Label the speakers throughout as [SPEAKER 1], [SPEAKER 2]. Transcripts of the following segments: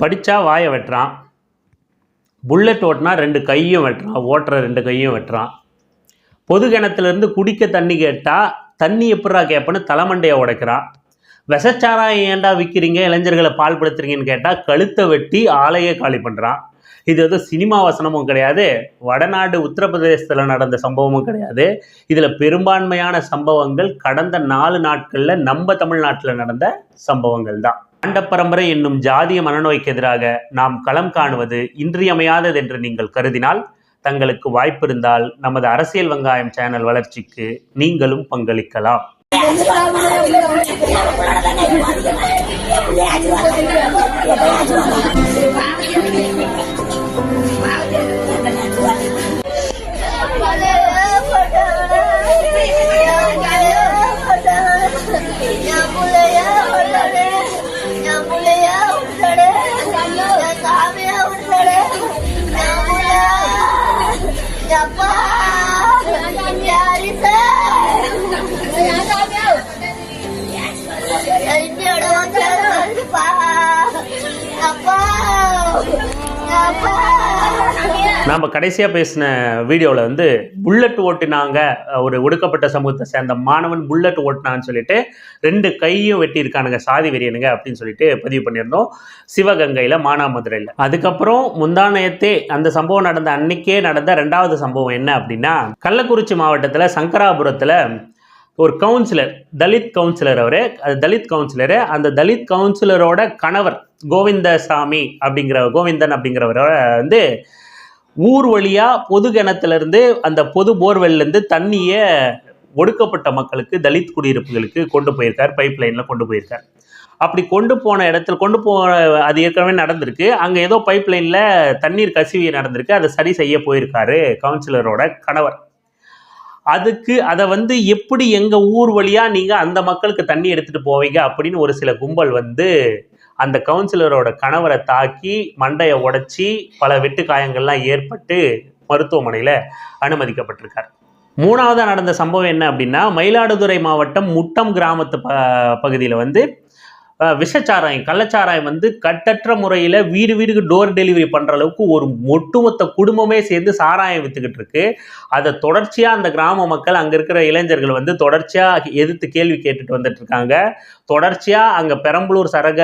[SPEAKER 1] படித்தா வாயை வெட்டுறான். புல்லட் ஓட்டினா ரெண்டு கையும் வெட்டுறான். ஓட்டுற ரெண்டு கையும் வெட்டுறான். பொது கிணத்துலேருந்து குடிக்க தண்ணி கேட்டால் தண்ணி எப்படா கேட்பேன்னு தலைமண்டையை உடைக்கிறான். விஷச்சாராயம் ஏன்டா விற்கிறீங்க இளைஞர்களை பால் படுத்துறீங்கன்னு கேட்டால் கழுத்தை வெட்டி ஆலையை காலி பண்ணுறான் இது வந்து சினிமா வசனமும் கிடையாது. வடநாடு உத்தரப்பிரதேசத்தில் நடந்த சம்பவமும் கிடையாது. இதில் பெரும்பான்மையான சம்பவங்கள் கடந்த நாலு நாட்களில் நம்ம தமிழ்நாட்டில் நடந்த சம்பவங்கள் தான் பரம்பரை என்னும் ஜாதிய மனநோய்க்கு எதிராக நாம் களம் காணுவது இன்றியமையாதது என்று நீங்கள் கருதினால் தங்களுக்கு வாய்ப்பிருந்தால் நமது அரசியல் வெங்காயம் சேனல் வளர்ச்சிக்கு நீங்களும் பங்களிக்கலாம்.
[SPEAKER 2] அப்பா
[SPEAKER 1] நாம் கடைசியாக பேசின வீடியோவில் வந்து புல்லட் ஓட்டினாங்க ஒரு ஒடுக்கப்பட்ட சமூகத்தை சேர்ந்த மாணவன் புல்லட் ஓட்டினான்னு சொல்லிட்டு ரெண்டு கையும் வெட்டியிருக்கானுங்க சாதி வெறியனுங்க அப்படின்னு சொல்லிட்டு பதிவு பண்ணியிருந்தோம். சிவகங்கையில் மானாமதுரையில். அதுக்கப்புறம் முந்தானயத்தே அந்த சம்பவம் நடந்த அன்னைக்கே நடந்த ரெண்டாவது சம்பவம் என்ன அப்படின்னா கள்ளக்குறிச்சி மாவட்டத்தில் சங்கராபுரத்தில் ஒரு கவுன்சிலர் தலித் கவுன்சிலர் அவர் அது தலித் கவுன்சிலரு அந்த தலித் கவுன்சிலரோட கணவர் கோவிந்தசாமி அப்படிங்கிற கோவிந்தன் அப்படிங்கிறவரோட வந்து ஊர் வழியாக பொது கிணத்துலேருந்து அந்த பொது போர்வெல்லேருந்து தண்ணியை ஒடுக்கப்பட்ட மக்களுக்கு தலித் குடியிருப்புகளுக்கு கொண்டு போயிருக்கார் பைப் லைனில் கொண்டு போயிருக்கார். அப்படி கொண்டு போன இடத்துல கொண்டு போன அது ஏற்கனவே நடந்திருக்கு. அங்கே ஏதோ பைப் லைனில் தண்ணீர் கசிவு நடந்திருக்கு. அதை சரி செய்ய போயிருக்காரு கவுன்சிலரோட கணவர். அதுக்கு அதை வந்து எப்படி எங்கள் ஊர் வழியாக நீங்கள் அந்த மக்களுக்கு தண்ணி எடுத்துகிட்டு போவீங்க அப்படின்னு ஒரு சில கும்பல் வந்து அந்த கவுன்சிலரோட கணவரை தாக்கி மண்டையை உடைச்சி பல வெட்டு காயங்கள்லாம் ஏற்பட்டு மருத்துவமனையில் அனுமதிக்கப்பட்டிருக்கார். மூணாவதாக நடந்த சம்பவம் என்ன அப்படின்னா மயிலாடுதுறை மாவட்டம் முட்டம் கிராமத்து ப பகுதியில் வந்து விஷச்சாராயம் கள்ளச்சாராயம் வந்து கட்டற்ற முறையில் வீடு வீடுக்கு டோர் டெலிவரி பண்ணுற அளவுக்கு ஒரு ஒட்டுமொத்த குடும்பமே சேர்ந்து சாராயம் விற்றுக்கிட்டு இருக்கு. அதை தொடர்ச்சியாக அந்த கிராம மக்கள் அங்கே இருக்கிற இளைஞர்கள் வந்து தொடர்ச்சியாக எதிர்த்து கேள்வி கேட்டுட்டு வந்துட்டு இருக்காங்க. தொடர்ச்சியாக அங்கே பெரம்பலூர் சரக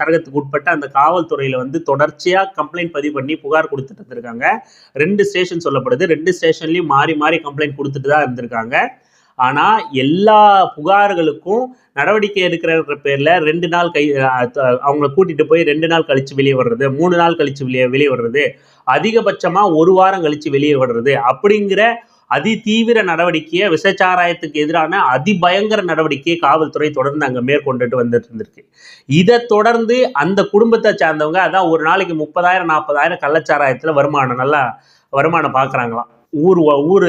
[SPEAKER 1] சரகத்துக்கு உட்பட்ட அந்த காவல்துறையில் வந்து தொடர்ச்சியாக கம்ப்ளைண்ட் பதிவு பண்ணி புகார் கொடுத்துட்டு இருந்திருக்காங்க. ரெண்டு ஸ்டேஷன் சொல்லப்படுது. ரெண்டு ஸ்டேஷன்லேயும் மாறி மாறி கம்ப்ளைண்ட் கொடுத்துட்டு தான் இருந்திருக்காங்க. ஆனால் எல்லா புகார்களுக்கும் நடவடிக்கை எடுக்கிற பேரில் ரெண்டு நாள் கை அவங்கள கூட்டிகிட்டு போய் ரெண்டு நாள் கழித்து வெளியே வர்றது மூணு நாள் கழித்து வெளியே வெளியே வர்றது அதிகபட்சமாக ஒரு வாரம் கழித்து வெளியே வர்றது அப்படிங்கிற அதி தீவிர நடவடிக்கையை விசச்சாராயத்துக்கு எதிரான அதிபயங்கர நடவடிக்கையை காவல்துறை தொடர்ந்து அங்கே மேற்கொண்டுட்டு வந்துட்டு இருந்திருக்கு. இதை தொடர்ந்து அந்த குடும்பத்தை சார்ந்தவங்க அதான் ஒரு நாளைக்கு முப்பதாயிரம் நாற்பதாயிரம் கள்ளச்சாராயத்தில் வருமானம் நல்லா வருமானம் பார்க்குறாங்களாம். ஊர் ஊர்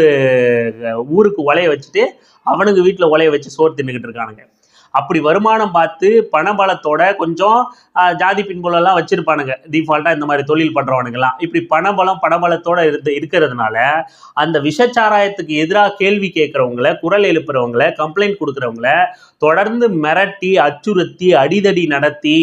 [SPEAKER 1] ஊருக்கு உலைய வச்சுட்டு அவனுக்கு வீட்டில் உலைய வச்சு சோறு தின்னுக்கிட்டு இருக்கானுங்க. அப்படி வருமானம் பார்த்து பணபலத்தோட கொஞ்சம் ஜாதி பின்புலெல்லாம் வச்சிருப்பானுங்க. டிஃபால்ட்டாக இந்த மாதிரி தொழில் பண்ணுறவனுங்கெல்லாம் இப்படி பணபலம் பணபலத்தோட இருந்து இருக்கிறதுனால அந்த விஷச்சாராயத்துக்கு எதிராக கேள்வி கேட்குறவங்கள குரல் எழுப்புறவங்கள கம்ப்ளைண்ட் கொடுக்குறவங்கள தொடர்ந்து மிரட்டி அச்சுறுத்தி அடிதடி நடத்தி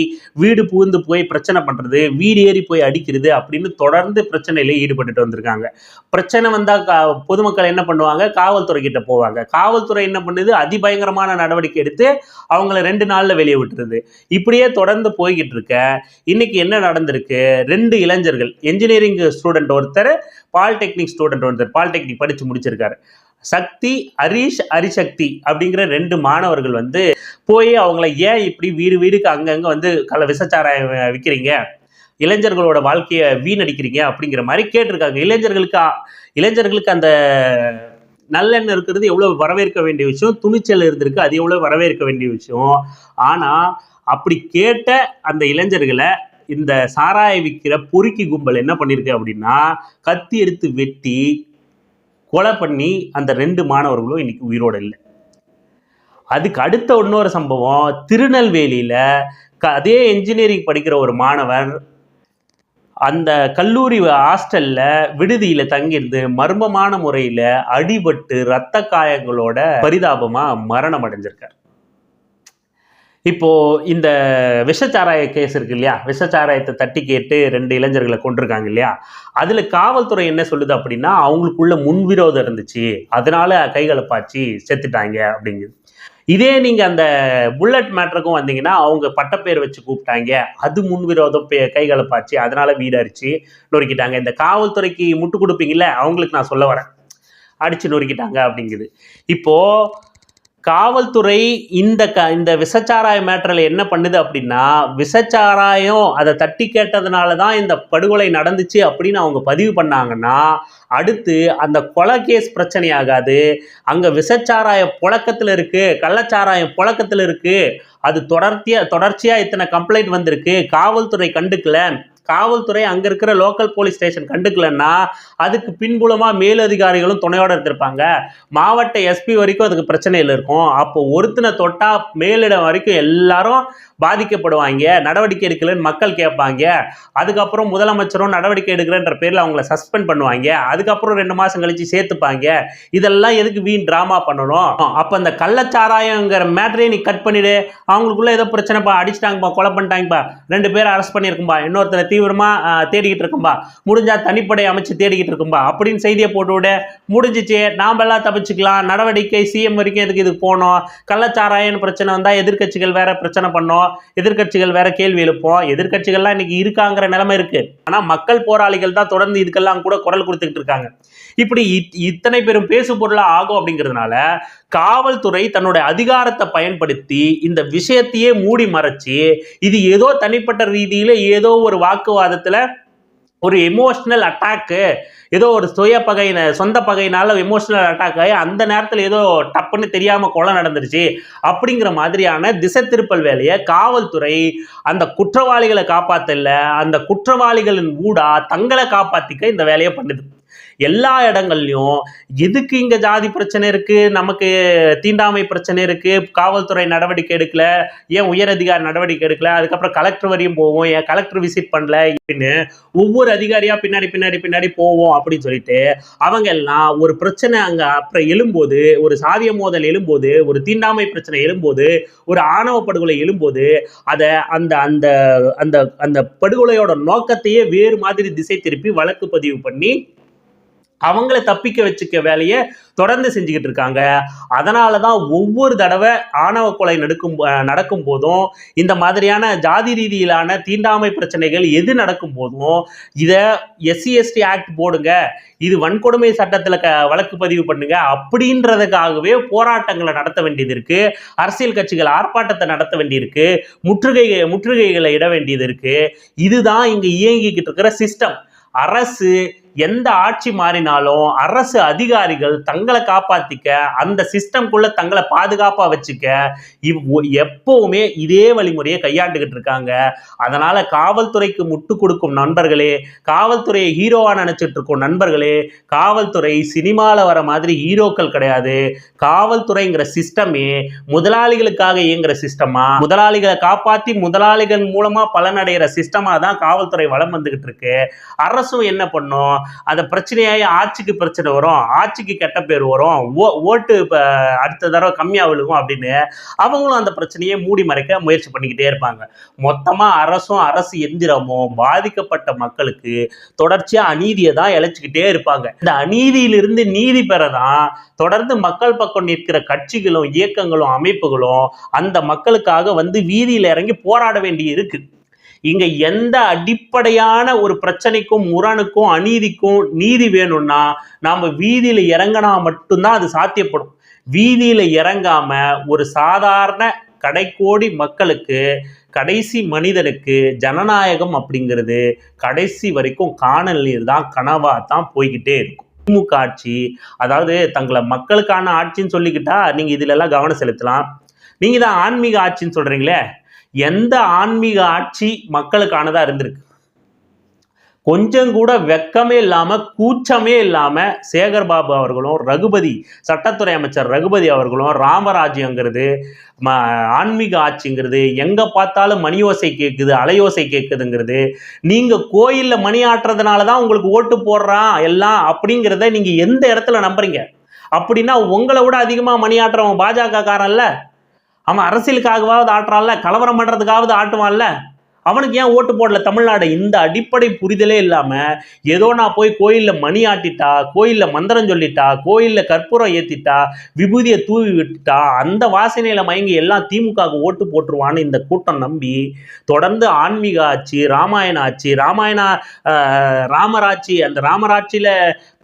[SPEAKER 1] வீடு புகுந்து போய் பிரச்சனை பண்ணுறது வீடு ஏறி போய் அடிக்கிறது அப்படின்னு தொடர்ந்து பிரச்சனையில ஈடுபட்டுட்டு வந்திருக்காங்க. பிரச்சனை வந்தால் கா பொதுமக்கள் என்ன பண்ணுவாங்க? காவல்துறை கிட்ட போவாங்க. காவல்துறை என்ன பண்ணுது? அதிபயங்கரமான நடவடிக்கை எடுத்து அவங்கள ரெண்டு நாளில் வெளியே விட்டுருது. இப்படியே தொடர்ந்து போய்கிட்டு இருக்க இன்னைக்கு என்ன நடந்திருக்கு? ரெண்டு இளைஞர்கள் என்ஜினியரிங் ஸ்டூடெண்ட் ஒருத்தர் பாலிடெக்னிக் ஸ்டூடெண்ட் ஒருத்தர் பாலிடெக்னிக் படித்து முடிச்சிருக்காரு. சக்தி ஹரீஷ் ஹரிசக்தி அப்படிங்கிற ரெண்டு மாணவர்கள் வந்து போய் அவங்கள ஏன் இப்படி வீடு வீடுக்கு அங்கங்கே வந்து கல விசச்சாராயம் விற்கிறீங்க இளைஞர்களோட வாழ்க்கையை வீணடிக்கிறீங்க அப்படிங்கிற மாதிரி கேட்டிருக்காங்க. இளைஞர்களுக்கு இளைஞர்களுக்கு அந்த நல்லெண்ணம் இருக்கிறது எவ்வளோ வரவேற்க வேண்டிய விஷயம்? துணிச்சல் இருந்திருக்கு அது எவ்வளோ வரவேற்க வேண்டிய விஷயம்? ஆனால் அப்படி கேட்ட அந்த இளைஞர்களை இந்த சாராய விற்கிற பொறுக்கி கும்பல் என்ன பண்ணியிருக்கு அப்படின்னா கத்தி எடுத்து வெட்டி கொலை பண்ணி அந்த ரெண்டு மாணவர்களும் இன்னைக்கு உயிரோட இல்லை. அதுக்கு அடுத்த இன்னொரு சம்பவம் திருநெல்வேலியில் க அதே இன்ஜினியரிங் படிக்கிற ஒரு மாணவர் அந்த கல்லூரி ஹாஸ்டல்ல விடுதியில தங்கியிருந்து மர்மமான முறையில அடிபட்டு ரத்த காயங்களோட பரிதாபமா மரணம் அடைஞ்சிருக்கார். இப்போ இந்த விஷச்சாராய கேஸ் இருக்கு இல்லையா? விஷச்சாராயத்தை தட்டி கேட்டு ரெண்டு இளைஞர்களை கொண்டிருக்காங்க இல்லையா? அதுல காவல்துறை என்ன சொல்லுது அப்படின்னா அவங்களுக்குள்ள முன்விரோதம் இருந்துச்சு. அதனால கைகளை பாய்ச்சி செத்துட்டாங்க அப்படிங்குது. இதே நீங்கள் அந்த புல்லட் மேட்ருக்கும் வந்தீங்கன்னா அவங்க பட்டப்பேர் வச்சு கூப்பிட்டாங்க. அது முன்விரோதம் பே- கைகளை பாய்ச்சி அதனால வீடு அரிச்சு நொறுக்கிட்டாங்க. இந்த காவல்துறைக்கு முட்டு கொடுப்பீங்கல்ல அவங்களுக்கு நான் சொல்ல வரேன். அடிச்சு நொறுக்கிட்டாங்க அப்படிங்குது. இப்போது காவல்துறை இந்த க இந்த விசச்சாராய மேட்டரில் என்ன பண்ணுது அப்படின்னா விசச்சாராயம் அதை தட்டி கேட்டதுனால தான் இந்த படுகொலை நடந்துச்சு அப்படின்னு அவங்க பதிவு பண்ணாங்கன்னா அடுத்து அந்த கொலை கேஸ் பிரச்சனை ஆகாது அங்கே விசச்சாராய புழக்கத்தில் இருக்குது கள்ளச்சாராயம் புழக்கத்தில் இருக்குது அது தொடர்த்தியாக தொடர்ச்சியாக இத்தனை கம்ப்ளைண்ட் வந்திருக்கு. காவல்துறை கண்டுக்கல. காவல்துறை அங்கே இருக்கிற லோக்கல் போலீஸ் ஸ்டேஷன் கண்டுக்கலன்னா அதுக்கு பின்புலமாக மேலதிகாரிகளும் துணையோட இருந்திருப்பாங்க. மாவட்ட எஸ்பி வரைக்கும் அதுக்கு பிரச்சனையில் இருக்கும். அப்போ ஒருத்தனை தொட்டா மேலிடம் வரைக்கும் எல்லாரும் பாதிக்கப்படுவாங்க. நடவடிக்கை எடுக்கலன்னு மக்கள் கேட்பாங்க. அதுக்கப்புறம் முதலமைச்சரும் நடவடிக்கை எடுக்கிறன்ற பேரில் அவங்கள சஸ்பெண்ட் பண்ணுவாங்க. அதுக்கப்புறம் ரெண்டு மாதம் கழிச்சு சேர்த்துப்பாங்க. இதெல்லாம் எதுக்கு வீண் ட்ராமா பண்ணணும்? அப்போ அந்த கள்ளச்சாராயங்கிற மேட்டரையும் நீ கட் பண்ணிடு. அவங்களுக்குள்ள ஏதோ பிரச்சனைப்பா அடிச்சிட்டாங்கப்பா கொலை பண்ணிட்டாங்கப்பா. ரெண்டு பேரும் அரெஸ்ட் பண்ணியிருக்கும்பா. இன்னொருத்தரை தீவிரமாக தேடிக்கிட்டு இருக்கும்பா. முடிஞ்சா தனிப்படை அமைச்சு தேடிக்கிட்டு இருக்கும்பா. அப்படின்னு செய்தியை போட்டு விட முடிஞ்சிச்சு. நாமெல்லாம் தப்பிச்சுக்கலாம். நடவடிக்கை சிஎம் வரைக்கும் எதுக்கு இதுக்கு போனோம்? கள்ளச்சாராயன்னு பிரச்சனை வந்தால் எதிர்க்கட்சிகள் வேற பிரச்சனை பண்ணோம். எதிர்க்கட்சிகள் வேற கேள்வி எழுப்போம். எதிர்கட்சிகள்லாம் இன்னைக்கு இருக்காங்கிற நிலைமை இருக்கு. ஆனால் மக்கள் போராளிகள் தான் தொடர்ந்து இதுக்கெல்லாம் கூட குரல் கொடுத்துக்கிட்டு இருக்காங்க. இப்படி இத்- இத்தனை பேரும் பேசு பொருளா ஆகும் அப்படிங்கிறதுனால காவல்துறை தன்னுடைய அதிகாரத்தை பயன்படுத்தி இந்த விஷயத்தையே மூடி மறைச்சு இது ஏதோ தனிப்பட்ட ரீதியில ஏதோ ஒரு வாக்குவாதத்துல ஒரு எமோஷனல் அட்டாக்கு ஏதோ ஒரு சுய பகையின சொந்த பகையினால எமோஷனல் அட்டாக் ஆகி அந்த நேரத்தில் ஏதோ டப்புன்னு தெரியாம கொலை நடந்துருச்சு அப்படிங்கிற மாதிரியான திசை திருப்பல் வேலையை காவல்துறை அந்த குற்றவாளிகளை காப்பாத்தல அந்த குற்றவாளிகளின் ஊடா தங்களை காப்பாத்திக்க இந்த வேலையை பண்ணுது. எல்லா இடங்கள்லையும் எதுக்கு இங்க ஜாதி பிரச்சனை இருக்கு? நமக்கு தீண்டாமை பிரச்சனை இருக்கு. காவல்துறை நடவடிக்கை எடுக்கல. ஏன் உயரதிகாரி நடவடிக்கை எடுக்கல? அதுக்கப்புறம் கலெக்டர் வரையும் போவோம். ஏன் கலெக்டர் விசிட் பண்ணல? அப்படின்னு ஒவ்வொரு அதிகாரியா பின்னாடி பின்னாடி பின்னாடி போவோம் அப்படின்னு சொல்லிட்டு அவங்க எல்லாம் ஒரு பிரச்சனை அங்க அப்புறம் எழும்போது ஒரு சாதிய மோதல் எழும்போது ஒரு தீண்டாமை பிரச்சனை எழும்போது ஒரு ஆணவ படுகொலை எழும்போது அதை அந்த அந்த அந்த அந்த படுகொலையோட நோக்கத்தையே வேறு மாதிரி திசை திருப்பி வழக்கு பதிவு பண்ணி அவங்கள தப்பிக்க வச்சுக்க வேலையை தொடர்ந்து செஞ்சுக்கிட்டு இருக்காங்க. அதனால தான் ஒவ்வொரு தடவை ஆணவ கொலை நடக்கும் நடக்கும் போதும் இந்த மாதிரியான ஜாதி ரீதியிலான தீண்டாமை பிரச்சனைகள் எது நடக்கும் போதும் இதை எஸ்சி எஸ்டி ஆக்ட் போடுங்க இது வன்கொடுமை சட்டத்தில் க வழக்கு பதிவு பண்ணுங்க அப்படின்றதுக்காகவே போராட்டங்களை நடத்த வேண்டியது இருக்கு. அரசியல் கட்சிகள் ஆர்ப்பாட்டத்தை நடத்த வேண்டியிருக்கு முற்றுகை முற்றுகைகளை இட வேண்டியது இருக்கு. இதுதான் இங்கே இயங்கிக்கிட்டு இருக்கிற சிஸ்டம் அரசு எந்த ஆட்சி மாறினாலும் அரசு அதிகாரிகள் தங்களை காப்பாத்திக்க அந்த சிஸ்டம்குள்ள தங்களை பாதுகாப்பா வச்சுக்க இவ் ஒ- எப்பவுமே இதே வழிமுறையை கையாண்டுகிட்டு இருக்காங்க. அதனால காவல்துறைக்கு முட்டு கொடுக்கும் நண்பர்களே காவல்துறையை ஹீரோவா நினைச்சிட்டு இருக்கும் நண்பர்களே காவல்துறை சினிமாவில் வர மாதிரி ஹீரோக்கள் கிடையாது. காவல்துறைங்கிற சிஸ்டமே முதலாளிகளுக்காக இயங்குற சிஸ்டமா முதலாளிகளை காப்பாத்தி முதலாளிகள் மூலமா பலனடைகிற சிஸ்டமா தான் காவல்துறை வளம் வந்துகிட்டு இருக்கு. அரசும் என்ன பண்ணும்? அந்த பிரச்சனையாகி ஆட்சிக்கு பிரச்சனை வரும் ஆட்சிக்கு கெட்ட பேர் வரும் ஓ- ஓட்டு இப்போ அடுத்த தடவை கம்மியாக விழுகும் அப்படின்னு அவங்களும் அந்த பிரச்சனையை மூடி மறைக்க முயற்சி பண்ணிக்கிட்டே இருப்பாங்க. மொத்தமாக அரசும் அரசு எந்திரமும் பாதிக்கப்பட்ட மக்களுக்கு தொடர்ச்சியாக அநீதியை தான் இழைச்சிக்கிட்டே இருப்பாங்க. இந்த அநீதியிலிருந்து நீதி பெற தான் தொடர்ந்து மக்கள் பக்கம் நிற்கிற கட்சிகளும் இயக்கங்களும் அமைப்புகளும் அந்த மக்களுக்காக வந்து வீதியில் இறங்கி போராட வேண்டி இருக்கு இங்க எந்த அடிப்படையான ஒரு பிரச்சனைக்கும் முரணுக்கும் அநீதிக்கும் நீதி வேணும்னா நாம வீதியில இறங்கினா மட்டும்தான் அது சாத்தியப்படும். வீதியில இறங்காம ஒரு சாதாரண கடைக்கோடி மக்களுக்கு கடைசி மனிதனுக்கு ஜனநாயகம் அப்படிங்கிறது கடைசி வரைக்கும் காணல் நீர் தான் கனவா தான் போய்கிட்டே இருக்கும். திமுக ஆட்சி அதாவது தங்களை மக்களுக்கான ஆட்சின்னு சொல்லிக்கிட்டா நீங்க இதுல எல்லாம் கவனம் செலுத்தலாம். நீங்க தான் ஆன்மீக ஆட்சின்னு சொல்றீங்களே? எந்த ஆன்மீக ஆட்சி மக்களுக்கானதாக இருந்திருக்கு? கொஞ்சம் கூட வெக்கமே இல்லாமல் கூச்சமே இல்லாமல் சேகர் பாபு அவர்களும் ரகுபதி சட்டத்துறை அமைச்சர் ரகுபதி அவர்களும் ராமராஜ்யங்கிறது ம ஆன்மீக ஆட்சிங்கிறது எங்கே பார்த்தாலும் மணியோசை கேட்குது அலையோசை கேட்குதுங்கிறது நீங்கள் கோயிலில் மணி ஆட்டுறதுனால தான் உங்களுக்கு ஓட்டு போடுறான் எல்லாம் அப்படிங்கிறத நீங்கள் எந்த இடத்துல நம்புறீங்க? அப்படின்னா உங்களை விட அதிகமாக மணி ஆட்டுறவன் பாஜக காரன்ல அவன் அரசியலுக்காகவாவது ஆட்டுறான்ல கலவரம் பண்ணுறதுக்காவது ஆட்டுவான்ல. அவனுக்கு ஏன் ஓட்டு போடல? தமிழ்நாடு இந்த அடிப்படை புரிதலே இல்லாமல் ஏதோ நான் போய் கோயிலில் மணி ஆட்டிட்டா கோயிலில் மந்திரம் சொல்லிட்டா கோயிலில் கற்பூரம் ஏற்றிட்டா விபூதியை தூவி விட்டுட்டா அந்த வாசனையில் மயங்கி எல்லாம் திமுகவுக்கு ஓட்டு போட்டுருவான்னு இந்த கூட்டம் நம்பி தொடர்ந்து ஆன்மீக ஆட்சி ராமாயண ஆட்சி ராமாயண ராமராட்சி அந்த ராமராட்சியில்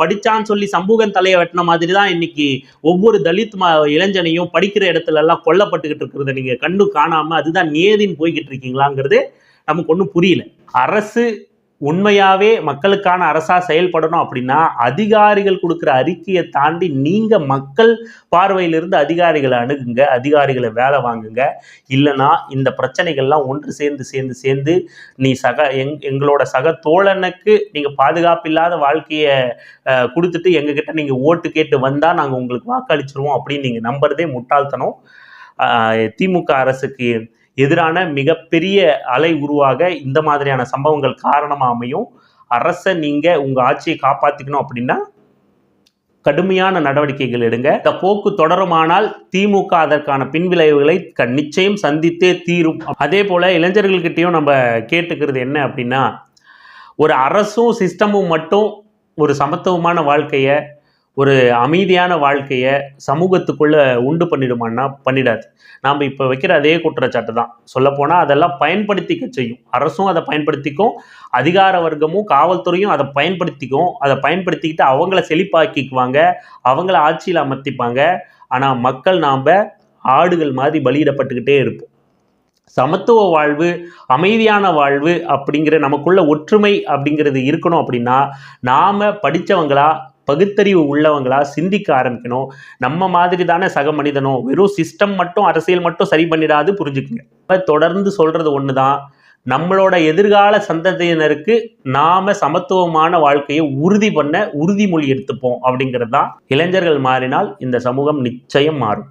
[SPEAKER 1] படிச்சான்னு சொல்லி சமூகம் தலையை வெட்டின மாதிரி தான் இன்னைக்கு ஒவ்வொரு தலித் ம இளைஞனையும் படிக்கிற இடத்துலலாம் கொல்லப்பட்டுக்கிட்டு இருக்கிறத நீங்கள் கண்டு காணாமல் அதுதான் நேதின்னு போய்கிட்டு இருக்கீங்களாங்கிறது நமக்கு ஒன்றும் புரியல. அரசு உண்மையாவே மக்களுக்கான அரசா செயல்படணும் அப்படின்னா அதிகாரிகள் கொடுக்குற அறிக்கையை தாண்டி நீங்க மக்கள் பார்வையிலிருந்து அதிகாரிகளை அணுகுங்க அதிகாரிகளை வேலை வாங்குங்க. இல்லைன்னா இந்த பிரச்சனைகள்லாம் ஒன்று சேர்ந்து சேர்ந்து சேர்ந்து நீ சக எங் எங்களோட சக தோழனுக்கு நீங்க பாதுகாப்பு இல்லாத வாழ்க்கையை கொடுத்துட்டு எங்ககிட்ட நீங்க ஓட்டு கேட்டு வந்தா நாங்கள் உங்களுக்கு வாக்களிச்சிருவோம் அப்படின்னு நீங்க நம்புறதே முட்டாள்தனம். திமுக அரசுக்கு எதிரான மிகப்பெரிய அலை உருவாக இந்த மாதிரியான சம்பவங்கள் காரணமாக அமையும். அரசை நீங்கள் உங்கள் ஆட்சியை காப்பாற்றிக்கணும் அப்படின்னா கடுமையான நடவடிக்கைகள் எடுங்க. இந்த போக்கு தொடருமானால் திமுக அதற்கான பின்விளைவுகளை க- நிச்சயம் சந்தித்தே தீரும். அதே போல் இளைஞர்கள்கிட்டையும் நம்ம கேட்டுக்கிறது என்ன அப்படின்னா ஒரு அரசும் சிஸ்டமும் மட்டும் ஒரு சமத்துவமான வாழ்க்கையை ஒரு அமைதியான வாழ்க்கையை சமூகத்துக்குள்ளே உண்டு பண்ணிடுமான்னா பண்ணிடாது. நாம் இப்போ வைக்கிற அதே குற்றச்சாட்டு தான். சொல்லப்போனால் அதெல்லாம் பயன்படுத்திக்க செய்யும். அரசும் அதை பயன்படுத்திக்கும் அதிகார வர்க்கமும் காவல்துறையும் அதை பயன்படுத்திக்கும். அதை பயன்படுத்திக்கிட்டு அவங்கள செழிப்பாக்கிக்குவாங்க அவங்கள ஆட்சியில் அமர்த்திப்பாங்க. ஆனால் மக்கள் நாம் ஆடுகள் மாதிரி பலியிடப்பட்டுக்கிட்டே இருப்போம். சமத்துவ வாழ்வு அமைதியான வாழ்வு அப்படிங்கிற நமக்குள்ள ஒற்றுமை அப்படிங்கிறது இருக்கணும் அப்படின்னா நாம் படித்தவங்களா பகுத்தறிவு உள்ளவங்களா சிந்திக்க ஆரம்பிக்கணும். நம்ம மாதிரி தானே சக மனிதனும். வெறும் சிஸ்டம் மட்டும் அரசியல் மட்டும் சரி பண்ணிடாது புரிஞ்சுக்குங்க. இப்போ தொடர்ந்து சொல்றது தான் நம்மளோட எதிர்கால சந்ததியினருக்கு நாம சமத்துவமான வாழ்க்கையை உறுதி பண்ண உறுதிமொழி எடுத்துப்போம் அப்படிங்கிறது தான் இளைஞர்கள் மாறினால் இந்த சமூகம் நிச்சயம் மாறும்.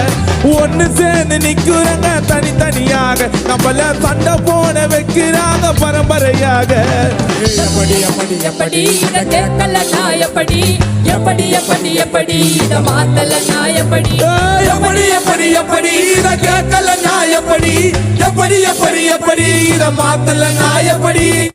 [SPEAKER 3] ஒண்ணு சேர்ந்து நிக்கிறங்க தனித்தனியாக. நம்மள சண்டை போட வைக்கிறாங்க பரம்பரையாக. எப்படி எப்படி
[SPEAKER 4] எப்படி இத கேட்கல நான் எப்படி? எப்படி எப்படி எப்படி? இத மாத்தல நான் எப்படி?
[SPEAKER 3] எப்படி எப்படி எப்படி? இத கேட்கல நான் எப்படி? எப்படி எப்படி எப்படி? இத மாத்தல நான் எப்படி?